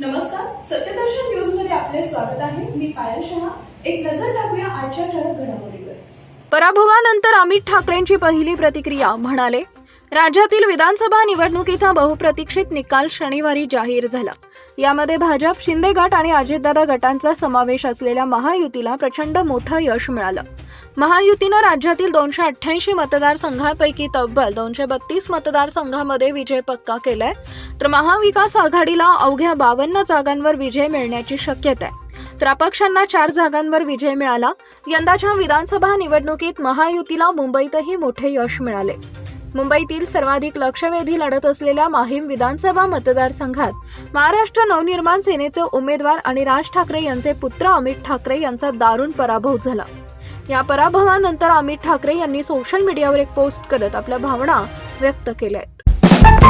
नमस्कार सत्यदर्शन न्यूजमध्ये आपले स्वागत आहे. मी पायल शहा. एक नजर टाकूया आजच्या ठळक घडामोडीवर. पराभवानंतर अमित ठाकरेंची पहिली प्रतिक्रिया म्हणाले राज्यातील विधानसभा निवडणुकीचा बहुप्रतीक्षित निकाल शनिवारी जाहीर झाला. यामध्ये भाजप शिंदे गट आणि अजितदादा गटांचा समावेश असलेल्या महायुतीला प्रचंड मोठं यश मिळालं. महायुतीनं राज्यातील दोनशे अठ्ठ्याऐंशी मतदारसंघापैकी तब्बल दोनशे बत्तीस मतदारसंघामध्ये विजय पक्का केलाय. तर महाविकास आघाडीला अवघ्या बावन्न जागांवर विजय मिळण्याची शक्यता आहे तर अपक्षांना चार जागांवर विजय मिळाला. यंदाच्या विधानसभा निवडणुकीत महायुतीला मुंबईतही मोठे यश मिळाले. मुंबईतील सर्वाधिक लक्षवेधी लढत असलेल्या माहीम विधानसभा मतदारसंघात महाराष्ट्र नवनिर्माण सेनेचे उमेदवार आणि राज ठाकरे यांचे पुत्र अमित ठाकरे यांचा दारुण पराभव झाला. या पराभवानंतर अमित ठाकरे यांनी सोशल मीडियावर एक पोस्ट करत आपल्या भावना व्यक्त केल्या आहेत.